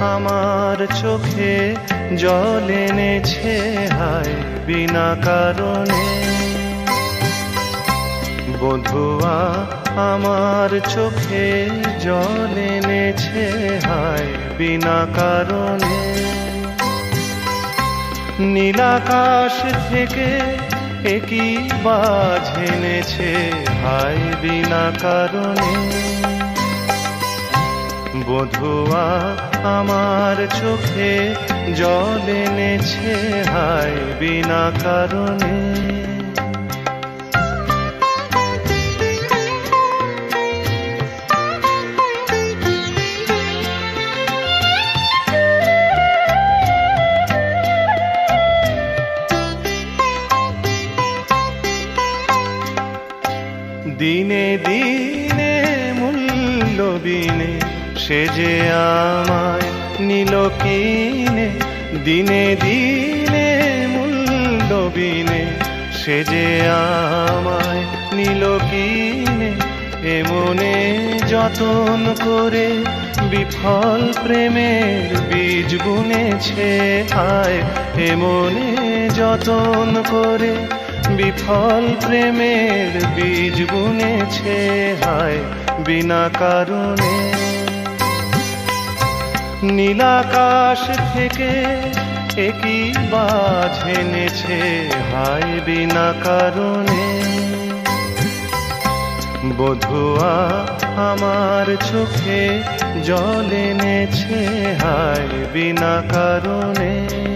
আমার চোখে জল এনেছে, হায়, বিনা কারণে। বধুয়া, আমার চোখে জল এনেছে, হায়, বিনা কারণে। নীলাকাশ থেকে একই বাজ এনেছে, হায়, বিনা কারণে। বধুয়া আমার চোখে জল এনেছে হায় বিনা কারণে। দিনে দিনে মূল্যবিনে সে যে আমায় নিল কিনে, দিনে দিনে মূল্যবিনে, সে যে আমায় নিল কিনে এমনে যতন করে বিফল প্রেমের বীজ বুনেছে আয় এমনে যতন করে বিফল প্রেমের বীজ বুনেছে হায়, বিনা কারণে নীলাকাশ থেকে একই বাজ এনেছে, হায় বিনা কারণে। বধুয়া আমার চোখে জল এনেছে, হায় বিনা কারণে।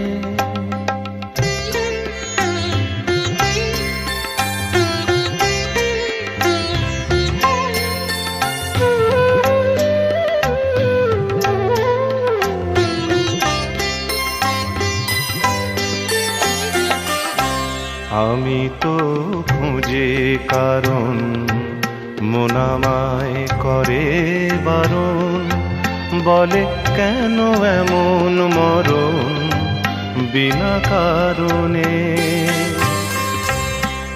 আমি তো খুঁজে কারণ মোনামায় করে বারণ। বলে কেন এমন মরণ বিনা কারণে?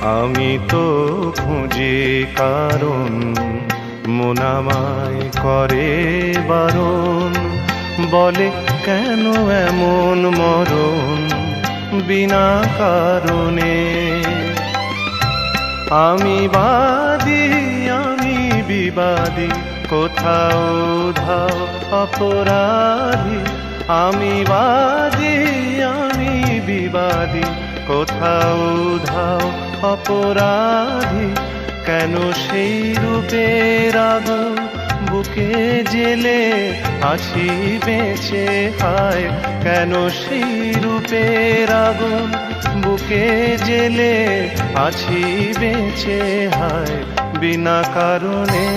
আমি তো খুঁজে কারণ মোনামায় করে বারণ। বলে কেন এমন মরণ বিনা কারণে। আমি বাদী, আমি বিবাদী, কোথাও ধাও অপরাধী। আমি বাদী, আমি বিবাদী, কোথাও ধাও অপরাধী। কেন সেই রূপের আগুন বুকে জেলে হাসি বেঁচে হায় কেন রূপের আগুন বুকে জেলে হাসি বেঁচে হায় বিনা কারণে